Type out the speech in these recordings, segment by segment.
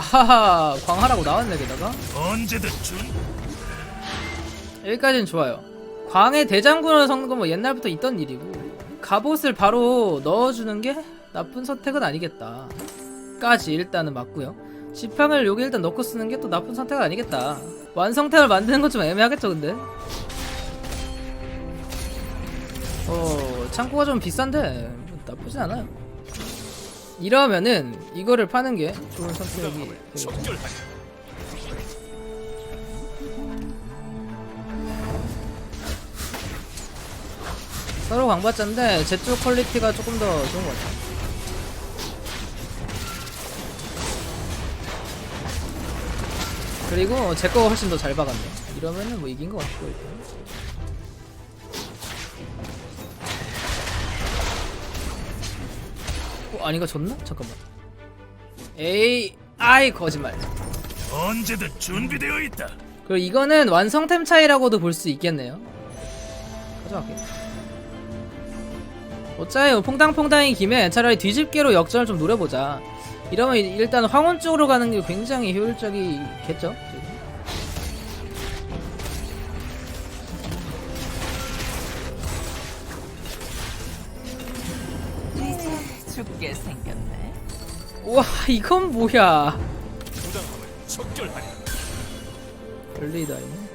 아하하 광하라고 나왔네 게다가. 언제든 준. 여기까지는 좋아요. 광의 대장군을 섞는 건 뭐 옛날부터 있던 일이고 갑옷을 바로 넣어주는 게 나쁜 선택은 아니겠다 까지 일단은 맞고요. 지팡을 여기 일단 넣고 쓰는 게 또 나쁜 선택은 아니겠다. 완성템을 만드는 건 좀 애매하겠죠 근데? 어 창고가 좀 비싼데 뭐 나쁘진 않아요 이러면은 이거를 파는 게 좋은 선택이 되겠죠 서로 광받자인데 제쪽 퀄리티가 조금 더 좋은 것 같아요. 그리고 제 거가 훨씬 더 잘 박았네. 이러면은 뭐 이긴 것 같고 일단. 어 아니가 졌나? 잠깐만. 에이 아이 거짓말. 언제든 준비되어 있다 그리고 이거는 완성템 차이라고도 볼 수 있겠네요. 가져갈게. 어차피 뭐 퐁당퐁당인 김에 차라리 뒤집개로 역전을 좀 노려보자. 이러면 일- 일단 황혼 쪽으로 가는 게 굉장히 효율적이겠죠? 우와 이건 뭐야? 척결하리 별리다이네.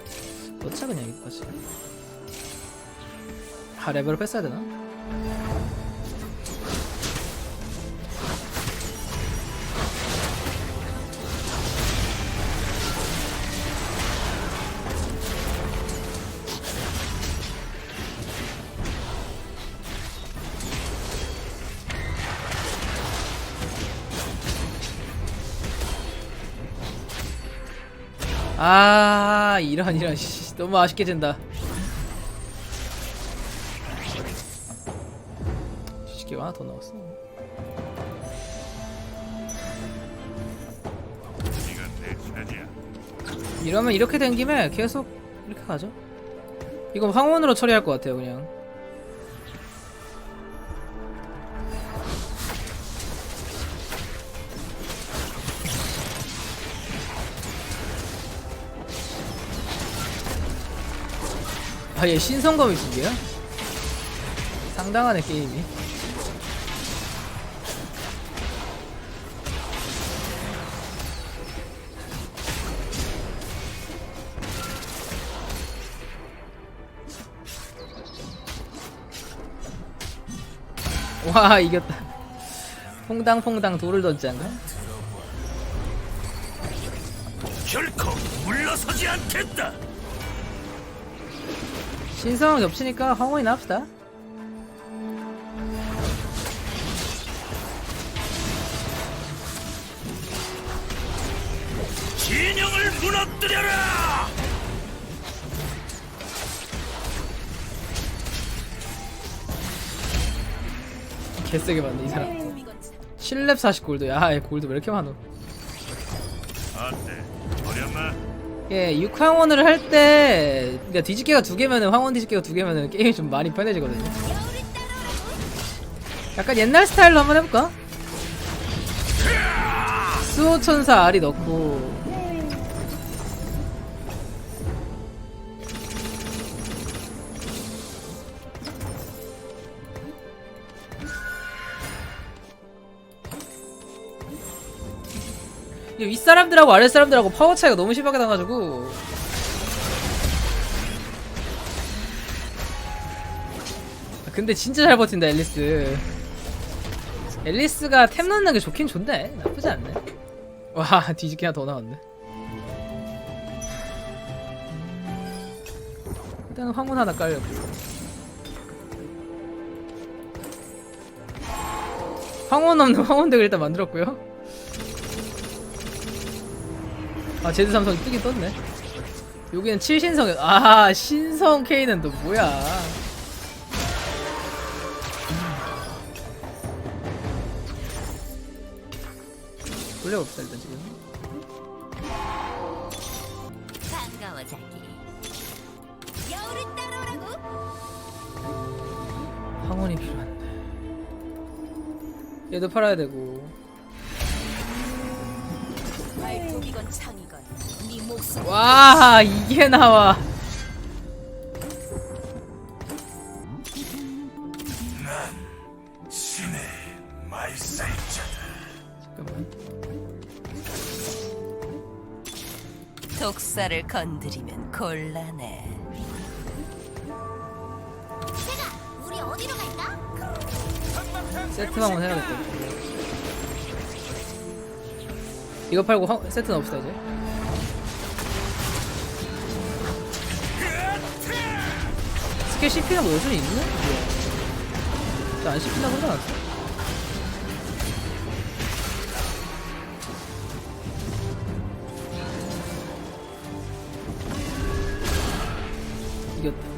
넣자 그냥 이거까지. 아 레벨을 뺐어야 되나? 아 이런 이런 씨, 너무 아쉽게 된다. 시계 하나 더 나왔어. 이러면 이렇게 된 김에 계속 이렇게 가죠. 이건 황혼으로 처리할 것 같아요 그냥. 아 얘 신성검이 두 개야? 상당하네 게임이. 와 이겼다. 퐁당퐁당 돌을 던지 않가? 결코 물러서지 않겠다 신성은 겹치니까 황혼이나 합시다. 진영을 무너뜨려라 개세게 맞네 이 사람. 7렙 40골드. 야, 얘 골드 왜 이렇게 많어? 어때 어렵나 예, 6황혼을 할 때, 그러니까 뒤집개가 두 개면은 황혼 뒤집개가 두 개면은 게임이 좀 많이 편해지거든요. 약간 옛날 스타일로 한번 해볼까? 수호천사 알이 넣고 이게 윗사람들하고 아랫사람들하고 파워 차이가 너무 심하게 나가지고. 아, 근데 진짜 잘 버틴다 앨리스. 앨리스가 템 넣는 게 좋긴 좋네. 나쁘지 않네. 와 뒤집기 하나 더 나왔네. 일단 황혼 하나 깔렸고. 황혼 없는 황혼덱을 일단 만들었고요 아 제드 삼성 뜨긴 떴네. 여기는 7신성 아 신성 K는 또 뭐야? 돌려봅시다 일단 지금. 반가워 자기. 여우를 따라오라고. 황혼이 필요한데. 얘도 팔아야 되고. 네 목숨 와 이게 나와 신의 말살자다. 잠깐만 독사를 건드리면 곤란해. 우리 어디로 갈까? 세트 방문 해야겠다 이거 팔고 화, 세트는 없다 이제 스킬 CP는 뭐 여전히 있네? 뭐야 안 씹힌다고 그러지 않았어? 이겼다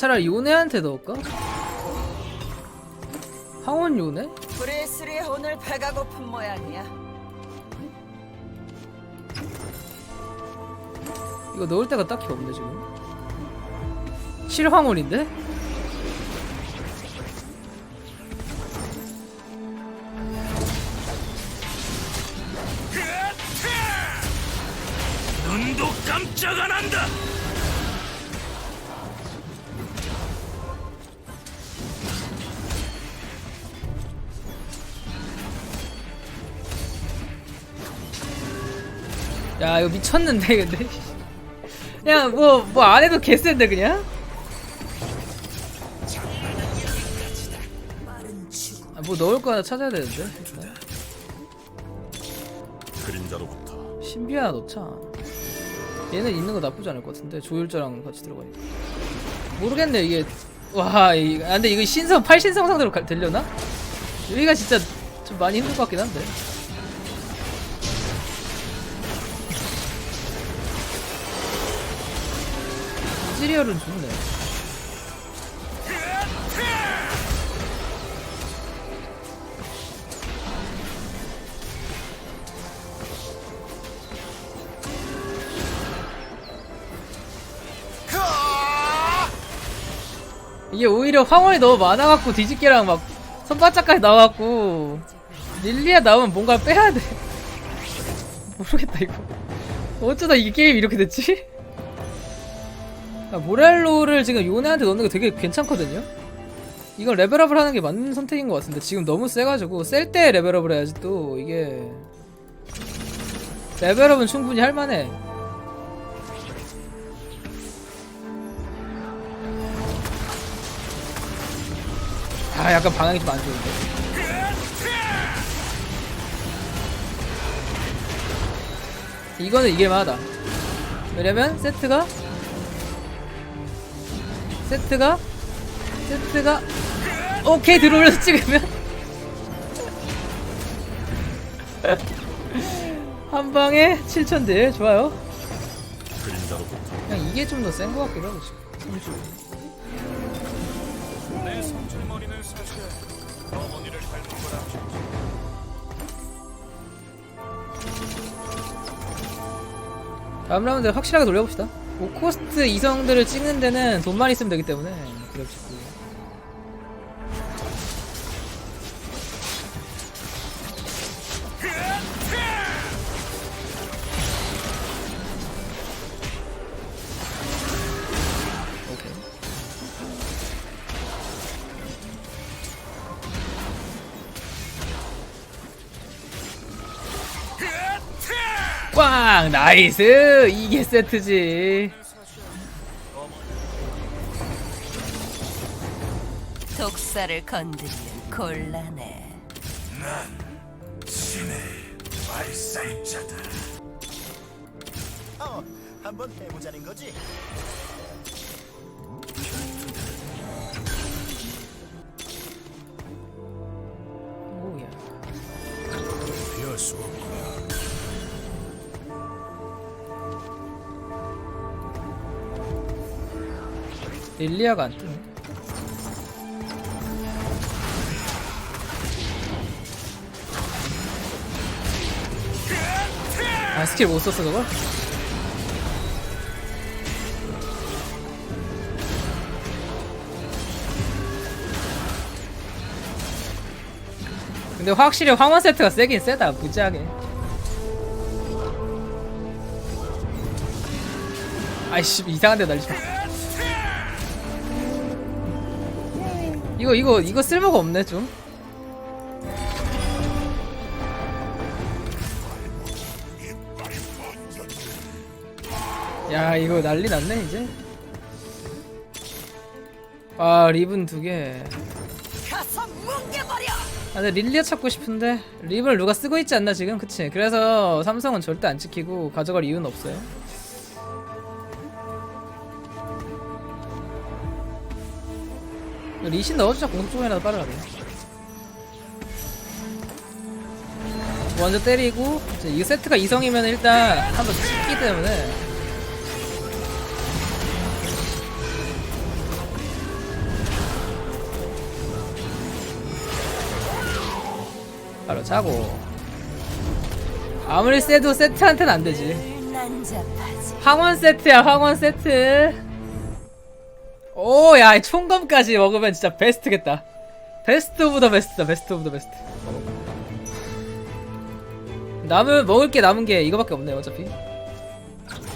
차라리 요네한테 넣을까? 황혼 요네? 브레스리 오늘 배가 고픈 모양이야. 이거 넣을 데가 딱히 없네 지금 7황홀인데? 눈도 깜짝 안 한다. 야 이거 미쳤는데 근데 그냥 뭐 뭐 안 해도 개센데 그냥? 아, 뭐 넣을 거 하나 찾아야 되는데 일단. 그림자로부터 신비 하나 넣자 얘는 있는 거 나쁘지 않을 것 같은데 조율자랑 같이 들어가니까 모르겠네 이게 와 이, 아, 근데 이거 신성 8신성 상대로 가, 되려나? 여기가 진짜 좀 많이 힘들 것 같긴 한데 이즈리얼은 좋네. 이게 오히려 황홀이 너무 많아갖고 뒤집개랑 막 손바짝까지 나와갖고 릴리아 나오면 뭔가 빼야 돼. 모르겠다 이거. 어쩌다 이 게임 이렇게 됐지? 아, 모렐로를 지금 요네한테 넣는 게 되게 괜찮거든요? 이건 레벨업을 하는 게 맞는 선택인 것 같은데 지금 너무 세가지고 셀 때 레벨업을 해야지 또 이게 레벨업은 충분히 할만해. 아 약간 방향이 좀 안 좋은데. 이거는 이길만하다. 왜냐면 세트가 세트가 세트가 오케이 들어오면서 찍으면 한 방에 7천들 좋아요 그림자로부터 그냥 이게 좀 더 센 것 같기도 하고 지금 30. 내 성질머리는 사실 어머니를 닮은 거라. 다음 라운드 확실하게 돌려봅시다. 5코스트 이성들을 찍는 데는 돈만 있으면 되기 때문에. 오 나이스! 이게 세트지. 독사를 건드리면 곤란해. 신의 말살자다. 어, 한번 해보자는 거지. 일리아가 안 뜨네. 아 스킬 못 썼어 그걸? 근데 확실히 황혼 세트가 세긴 세다 무지하게 아이씨 이상한 데 날리지 마 이거 이거 이거 쓸모가 없네 좀 야 이거 난리 났네 이제 아 리븐 두개 가서 뭉개버려. 아, 근데 릴리아 찾고 싶은데 립을 누가 쓰고 있지 않나 지금? 그치? 그래서 삼성은 절대 안 찍히고 가져갈 이유는 없어요 리신 넣어주자 공속 쪽이라도 빠르라고 먼저 때리고 이제 이 세트가 이성이면 일단 한번 찍기 때문에. 바로 자고. 아무리 세도 세트한테는 안 되지. 난잡하지. 황원 세트야 황원 세트 오야 총검까지 먹으면 진짜 베스트겠다. 베스트 오브 더 베스트다 베스트 오브 더 베스트. 남은 먹을 게 남은 게 이거밖에 없네요 어차피.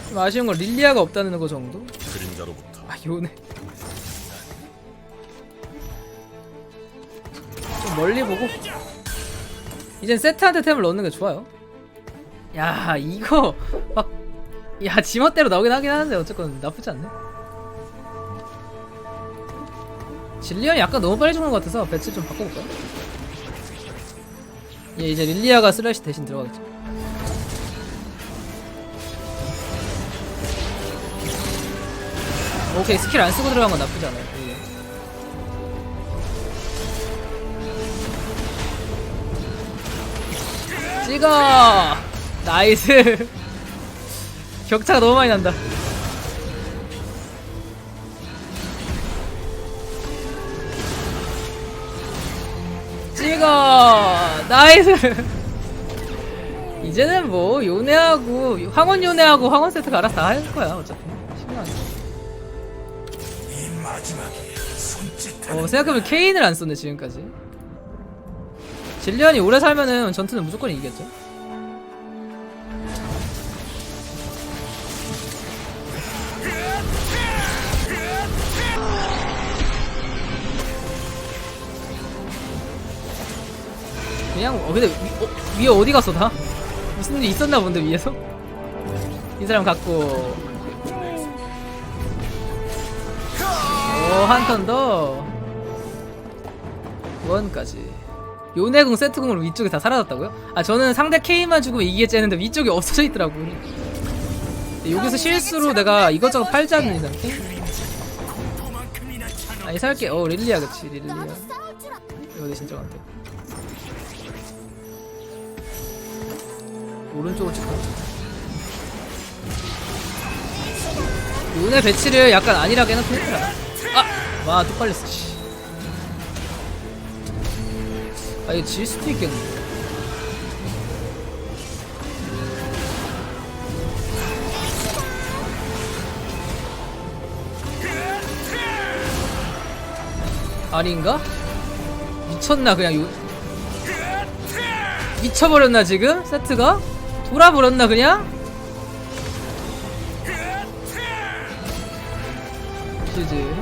좀 아쉬운 건 릴리아가 없다는 거 정도? 그림자로부터. 아 요네. 좀 멀리 보고. 이젠 세트한테 템을 넣는 게 좋아요. 야 이거 막 야 지멋대로 나오긴 하긴 하는데 어쨌건 나쁘지 않네 질리언이 약간 너무 빨리 죽는 것 같아서 배치 좀 바꿔볼까요? 얘 이제 릴리아가 슬래시 대신 들어가겠죠. 오케이 스킬 안 쓰고 들어간 건 나쁘지 않아요. 오히려. 찍어! 나이스! 격차가 너무 많이 난다 찍어 나이스. 이제는 뭐 요네하고 황혼 요네하고 황혼 세트가 알아서 다 할 거야 어차피. 써. 어 생각해보면 케인을 안 썼네 지금까지. 질리언이 오래 살면은 전투는 무조건 이기겠죠 그냥 어 근데 위, 어, 위에 어디 갔어 다? 무슨 일 있었나 본데 위에서? 이 사람 갖고 오한 턴 더 원까지 요네궁 세트궁으로 위쪽이 다 사라졌다고요? 아 저는 상대 K만 죽으면 이기겠지 했는데 위쪽이 없어져 있더라고 여기서 실수로 내가 이것저것 팔지 않는 이상? 아니 살게 어 릴리아 그치 알. 이거 대신 저한테 오른쪽으로 찍어 요네 배치를 약간 안일하게 해놓긴 했더라 아! 와 뚝발렸어 씨. 아 이거 질 수도 있겠는데 아닌가? 미쳤나 그냥 요 미쳐버렸나 지금 세트가 돌아버렸나 그냥? 지지